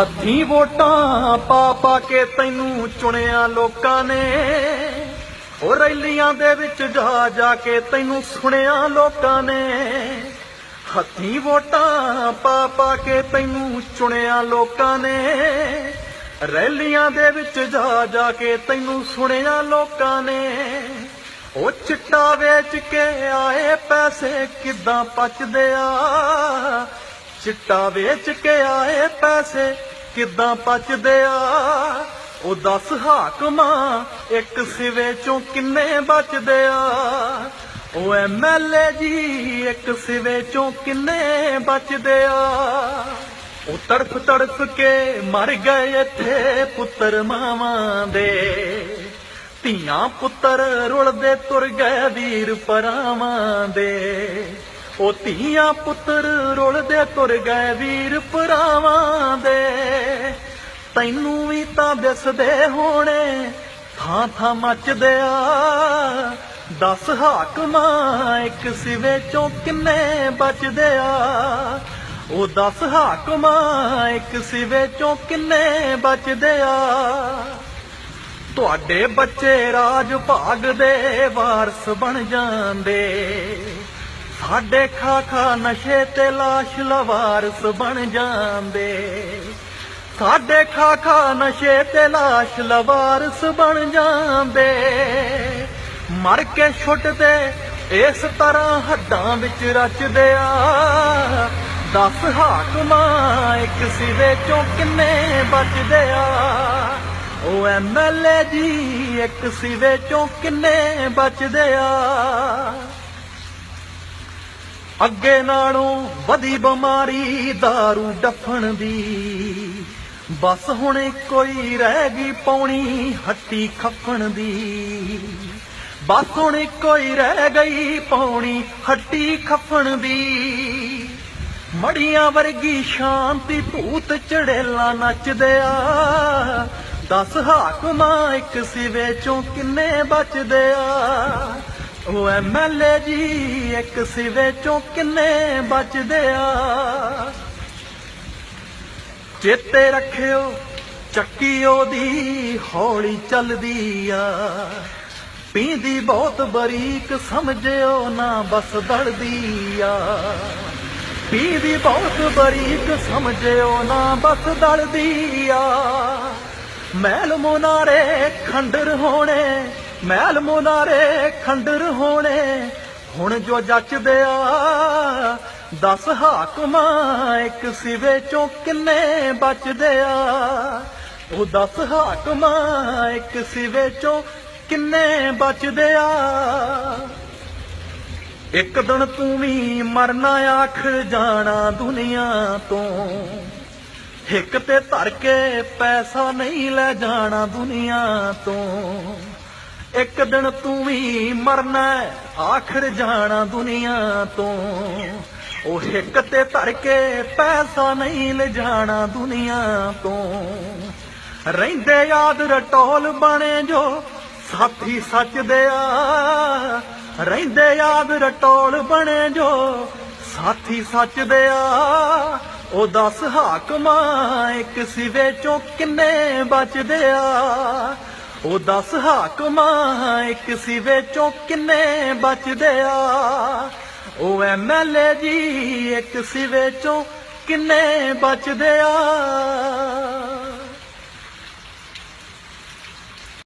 ਹੱਥੀ ਵੋਟਾਂ ਪਾ ਪਾ ਕੇ ਤੈਨੂੰ ਚੁਣਿਆ ਲੋਕਾਂ ਨੇ। ਉਹ ਰੈਲੀਆਂ ਦੇ ਵਿੱਚ ਜਾ ਜਾ ਕੇ ਤੈਨੂੰ ਸੁਣਿਆ ਲੋਕਾਂ ਨੇ। ਹੱਥੀਂ ਵੋਟਾਂ ਪਾ ਪਾ ਕੇ ਤੈਨੂੰ ਚੁਣਿਆ ਲੋਕਾਂ ਨੇ। ਰੈਲੀਆਂ ਦੇ ਵਿੱਚ ਜਾ ਜਾ ਕੇ ਤੈਨੂੰ ਸੁਣਿਆ ਲੋਕਾਂ ਨੇ। ਉਹ ਚਿੱਟਾ ਵੇਚ ਕੇ ਆਏ ਪੈਸੇ ਕਿਦਾਂ ਪਚਦੇ ਆ? ਚਿੱਟਾ ਵੇਚ ਕੇ ਆਏ ਪੈਸੇ, ਕਿੱਦਾਂ ਪਚਦੇ ਆ? ਉਹ ਦਸ ਹਾਕਮਾਂ, ਇੱਕ ਸਿਵੇ ਚੋਂ ਕਿੰਨੇ ਬਚਦੇ ਆ? ਉਹ ਐਮਐਲਏ ਜੀ, ਇੱਕ ਸਿਵੇ ਚੋਂ ਕਿੰਨੇ ਬਚਦੇ ਆ? ਉਹ ਤੜਫ ਤੜਫ ਕੇ ਮਰ ਗਏ ਇੱਥੇ ਪੁੱਤਰ ਮਾਵਾਂ ਦੇ। ਧੀਆਂ ਪੁੱਤਰ ਰੁਲਦੇ ਤੁਰ ਗਏ ਵੀਰ ਪਰਾਵਾਂ ਦੇ। ਉਹ ਧੀਆਂ ਪੁੱਤਰ ਰੁਲਦੇ ਤੁਰ ਗਏ ਵੀਰ ਭਰਾਵਾਂ ਦੇ। ਤੈਨੂੰ ਵੀ ਤਾਂ ਦਿਸਦੇ ਹੋਣੇ, ਥਾਂ ਥਾਂ ਮੱਚਦੇ ਆ। ਦਸ ਹਾਕਮਾਂ ਇੱਕ ਸਿਵੇ ਚੋਂ ਕਿੰਨੇ ਬਚਦੇ ਆ। ਉਹ ਦਸ ਹਾਕਮਾਂ ਇੱਕ ਸਿਵੇ ਚੋਂ ਕਿੰਨੇ ਬਚਦੇ ਆ। ਤੁਹਾਡੇ ਬੱਚੇ ਰਾਜ ਭਾਗ ਦੇ ਵਾਰਸ ਬਣ ਜਾਂਦੇ। ਸਾਡੇ ਖਾ ਖਾ ਨਸ਼ੇ ਤੇ ਲਾਸ਼ ਲਵਾਰਸ ਬਣ ਜਾਂਦੇ। ਸਾਡੇ ਖਾ ਖਾ ਨਸ਼ੇ ਤੇ ਲਾਸ਼ ਲਵਾਰਸ ਬਣ ਜਾਂਦੇ। ਮਰ ਕੇ ਛੁੱਟਦੇ ਇਸ ਤਰ੍ਹਾਂ ਹੱਡਾਂ ਵਿੱਚ ਰਚਦੇ ਆ। ਦਸ ਹਾਕਮਾਂ ਇੱਕ ਸਿਵੇ ਚੋਂ ਕਿੰਨੇ ਬਚਦੇ ਆ। ਉਹ ਐਮਐਲਏ ਜੀ ਇੱਕ ਸਿਵੇ ਚੋਂ ਕਿੰਨੇ ਬਚਦੇ ਆ। ਅੱਗੇ ਨਾਲੋਂ ਵਧੀ ਬਿਮਾਰੀ दारू ਡੱਫਣ ਦੀ। ਬਸ ਹੁਣ ਕੋਈ ਰਹਿ ਗਈ ਪੌਣੀ ਹੱਟੀ ਖੱਫਣ ਦੀ। ਬਸ ਹੁਣ ਕੋਈ ਰਹਿ ਗਈ ਪੌਣੀ ਹੱਟੀ ਖੱਫਣ ਦੀ। ਮੜੀਆਂ ਵਰਗੀ ਸ਼ਾਂਤੀ ਭੂਤ ਚੜੇਲਾ ਨੱਚਦੇ ਆ। ਦਸ ਹਾਕਮਾਂ ਇੱਕ ਸਿਵੇ ਚੋਂ ਕਿੰਨੇ ਬਚਦੇ ਆ। ਉਹ ਐਮਐਲਏ ਜੀ, ਇੱਕ ਸਿਵੇ ਚੋਂ ਕਿੰਨੇ ਬਚਦੇ ਆ? ਚੇਤੇ ਰੱਖਿਓ, ਚੱਕੀ ਉਹਦੀ ਹੌਲੀ ਚੱਲਦੀ ਆ। ਪੀਂਦੀ ਬਹੁਤ ਬਰੀਕ, ਸਮਝਿਓ ਨਾ ਬਸ ਦੜਦੀ ਆ। ਪੀਂਦੀ ਬਹੁਤ ਬਰੀਕ, ਸਮਝਿਓ ਨਾ ਬਸ ਦੜਦੀ ਆ। ਮਹਿਲ ਮੁਨਾਰੇ ਖੰਡਰ ਹੋਣੇ ਮਹਿਲ ਮੁਨਾਰੇ ਖੰਡਰ ਹੋਣੇ। ਹੁਣ ਜੋ ਜੱਚਦੇ ਆ, ਦਸ ਹਾਕਮਾਂ ਇੱਕ ਸਿਵੇ ਚੋਂ ਕਿੰਨੇ ਬਚਦੇ ਆ। ਉਹ ਦਸ ਹਾਕਮਾਂ ਇੱਕ ਸਿਵੇ ਚੋਂ ਕਿੰਨੇ ਬਚਦੇ ਆ। ਇੱਕ ਦਿਨ ਤੂੰ ਵੀ ਮਰਨਾ ਆਖ ਜਾਣਾ ਦੁਨੀਆ ਤੋਂ। ਇੱਕ ਤੇ ਧਰ ਕੇ ਪੈਸਾ ਨਹੀਂ ਲੈ ਜਾਣਾ ਦੁਨੀਆ ਤੋਂ। ਇੱਕ ਦਿਨ ਤੂੰ ਵੀ ਮਰਨਾ ਆਖਰ ਜਾਣਾ ਦੁਨੀਆ ਤੋਂ। ਉਹ ਹਿੱਕ ਤੇ ਧਰ ਕੇ ਪੈਸਾ ਨਹੀਂ ਲੈ ਦੁਨੀਆ ਤੋਂ। ਰਹਿੰਦੇ ਯਾਦ ਰਟੋਲ ਬਣੇ ਜੋ ਸਾਥੀ ਸੱਚ ਦੇ ਆ। ਰਹਿੰਦੇ ਯਾਦ ਰਟੋਲ ਬਣੇ ਜੋ ਸਾਥੀ ਸੱਚ ਦੇ ਆ। ਉਹ ਦਸ ਹਾਕਮਾਂ ਇੱਕ ਸਿਵੇ ਚੋਂ ਕਿੰਨੇ ਬਚਦੇ ਆ। ਉਹ ਦਸ ਹਾਕਮਾਂ ਇੱਕ ਸਿਵੇ ਚੋਂ ਕਿੰਨੇ ਬਚਦੇ ਆ? ਉਹ ਐਮਐਲਏ ਜੀ ਇੱਕ ਸਿਵੇ ਚੋਂ ਕਿੰਨੇ ਬਚਦੇ ਆ?